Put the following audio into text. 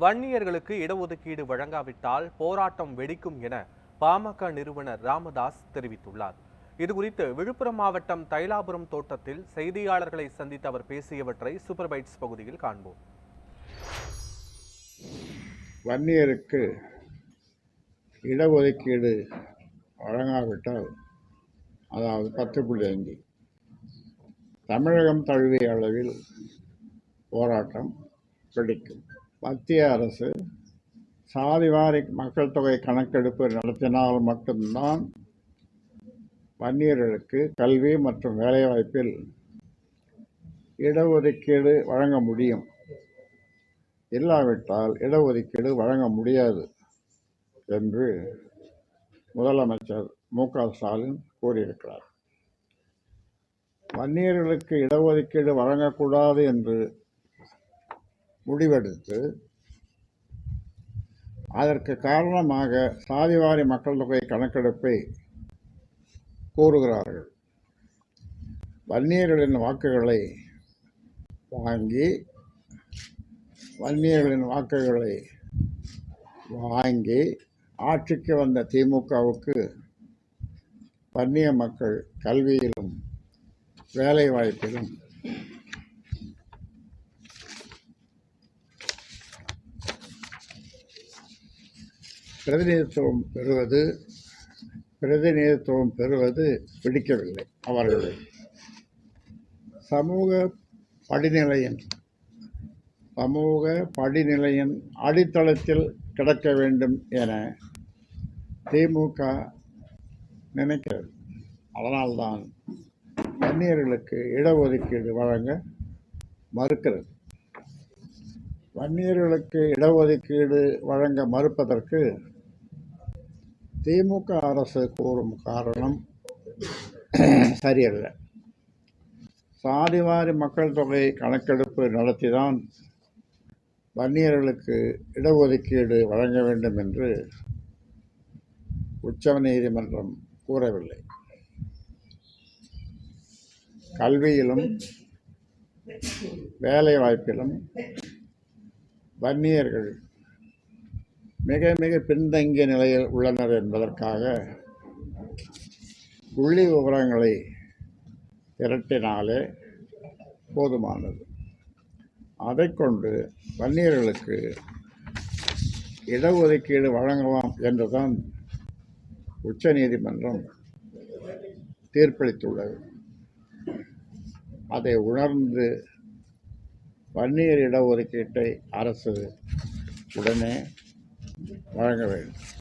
வன்னியர்களுக்கு இடஒதுக்கீடு வழங்காவிட்டால் போராட்டம் வெடிக்கும் என பாமக நிறுவனர் ராமதாஸ் தெரிவித்துள்ளார். இதுகுறித்து விழுப்புரம் மாவட்டம் தைலாபுரம் தோட்டத்தில் செய்தியாளர்களை சந்தித்து அவர் பேசியவற்றை சூப்பர்பைட்ஸ் பகுதியில் காண்போம். வன்னியருக்கு இடஒதுக்கீடு வழங்காவிட்டால் அதாவது பத்து புள்ளி ஐந்து. தமிழகம் தழுவிய அளவில் போராட்டம் வெடிக்கும். மத்திய அரசு சாதிவாரி மக்கள் தொகை கணக்கெடுப்பு நடத்தினால் மட்டும்தான் வன்னியர்களுக்கு கல்வி மற்றும் வேலைவாய்ப்பில் இடஒதுக்கீடு வழங்க முடியும். இல்லாவிட்டால் இடஒதுக்கீடு வழங்க முடியாது என்று முதலமைச்சர் மு க ஸ்டாலின் கூறியிருக்கிறார். வன்னியர்களுக்கு இடஒதுக்கீடு வழங்கக்கூடாது என்று முடிவெடுத்து அதற்கு காரணமாக சாதிவாரி மக்கள் தொகை கணக்கெடுப்பை கூறுகிறார்கள் வன்னியர்களின் வாக்குகளை வாங்கி வன்னியர்களின் வாக்குகளை வாங்கி ஆட்சிக்கு வந்த திமுகவுக்கு வன்னிய மக்கள் கல்வியிலும் வேலைவாய்ப்பிலும் பிரதிநிதித்துவம் பெறுவது பிரதிநிதித்துவம் பெறுவது பிடிக்கவில்லை அவர்களை. சமூக படிநிலையின் சமூக படிநிலையின் அடித்தளத்தில் கிடக்க வேண்டும் என திமுக நினைக்கிறது. அதனால்தான் வன்னியர்களுக்கு இடஒதுக்கீடு வழங்க மறுக்கிறது. வன்னியர்களுக்கு இடஒதுக்கீடு வழங்க மறுப்பதற்கு திமுக அரசு கூறும் காரணம் சரியல்ல. சாதிவாரி மக்கள் தொகை கணக்கெடுப்பு நடத்திதான் வன்னியர்களுக்கு இடஒதுக்கீடு வழங்க வேண்டும் என்று உச்சநீதிமன்றம் கூறவில்லை. கல்வியிலும் வேலைவாய்ப்பிலும் வன்னியர்கள் மிக மிக பின்தங்கிய நிலையில் உள்ளனர் என்பதற்காக புள்ளி விவரங்களை திரட்டினாலே போதுமானது. அதை கொண்டு வன்னியர்களுக்கு இடஒதுக்கீடு வழங்கலாம் என்றுதான் உச்ச நீதிமன்றம் தீர்ப்பளித்துள்ளது. அதை உணர்ந்து வன்னியர் இடஒதுக்கீட்டை அரசு உடனே வழங்க வேண்டும்